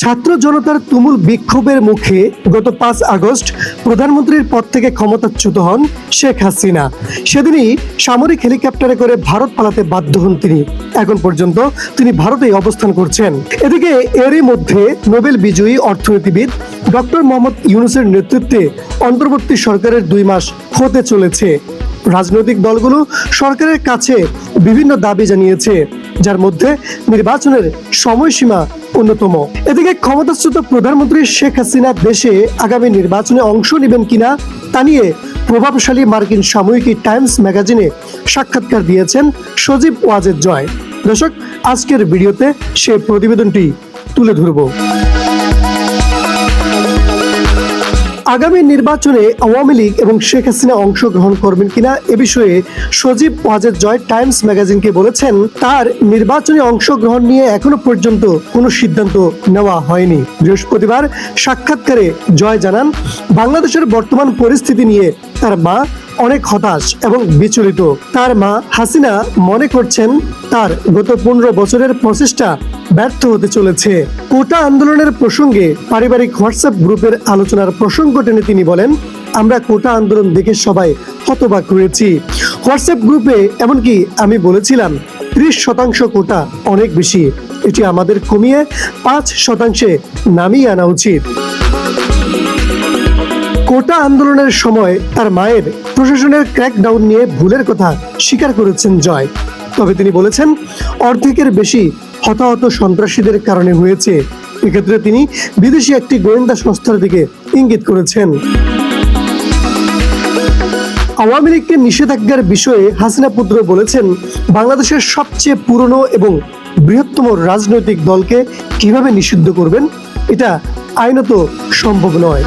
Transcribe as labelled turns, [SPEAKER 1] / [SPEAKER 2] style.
[SPEAKER 1] ছাত্র জনতার তুমুল বিক্ষোভের মুখে গত পাঁচ আগস্ট প্রধানমন্ত্রীর পদ থেকে ক্ষমতাচ্যুত হন শেখ হাসিনা। সেদিনই সামরিক হেলিকপ্টারে করে ভারত পালাতে বাধ্য হন তিনি। এখন পর্যন্ত তিনি ভারতেই অবস্থান করছেন। এদিকে এরই মধ্যে নোবেল বিজয়ী অর্থনীতিবিদ ডক্টর মোহাম্মদ ইউনুসের নেতৃত্বে অন্তর্বর্তী সরকারের দুই মাস হতে চলেছে। রাজনৈতিক দলগুলো সরকারের কাছে বিভিন্ন দাবি জানিয়েছে। যার মধ্যে নির্বাচনের সময়সীমা অন্যতম। এদিকে ক্ষমতাচ্যুত প্রধানমন্ত্রী শেখ হাসিনা দেশে আগামী নির্বাচনে অংশ নেবেন কিনা তা নিয়ে প্রভাবশালী মার্কিন সাময়িকী টাইমস ম্যাগাজিনে সাক্ষাৎকার দিয়েছেন সজীব ওয়াজেদ জয়। দর্শক, আজকের ভিডিওতে সে প্রতিবেদনটি তুলে ধরবো। আগামী নির্বাচনে আওয়ামী লীগ এবং শেখ হাসিনা অংশগ্রহণ করবেন কিনা এ বিষয়ে সজীব ওয়াজেদ জয় টাইমস ম্যাগাজিনকে বলেছেন, তার নির্বাচনে অংশগ্রহণ নিয়ে এখনও পর্যন্ত কোনো সিদ্ধান্ত নেওয়া হয়নি। বৃহস্পতিবার সাক্ষাৎকারে জয় জানান, বাংলাদেশের বর্তমান পরিস্থিতি নিয়ে তার মা অনেক হতাশ এবং বিচলিত। তার মা হাসিনা মনে করছেন তার গত পনেরো বছরের প্রচেষ্টা ব্যর্থ হতে চলেছে। কোটা আন্দোলনের প্রসঙ্গে পারিবারিক হোয়াটসঅ্যাপ গ্রুপের আলোচনার প্রসঙ্গ টেনে তিনি বলেন, আমরা কোটা আন্দোলন দেখে সবাই হতবাক হয়েছি। হোয়াটসঅ্যাপ গ্রুপে এমনকি আমি বলেছিলাম, ত্রিশ শতাংশ কোটা অনেক বেশি। এটি আমাদের কমিয়ে পাঁচ শতাংশে নামিয়ে আনা উচিত। কোটা আন্দোলনের সময় তার মায়ের প্রশাসনের ক্র্যাকডাউন নিয়ে ভুলের কথা স্বীকার করেছেন জয়। তবে তিনি বলেছেন, অর্ধেকের বেশি হতাহত সন্ত্রাসীদের কারণে হয়েছে। এক্ষেত্রে তিনি বিদেশি একটি গোয়েন্দা সংস্থার দিকে ইঙ্গিত করেছেন। আওয়ামী লীগকে নিষেধাজ্ঞার বিষয়ে হাসিনা পুত্র বলেছেন, বাংলাদেশের সবচেয়ে পুরনো এবং বৃহত্তম রাজনৈতিক দলকে কীভাবে নিষিদ্ধ করবেন, এটা আইনত সম্ভব নয়।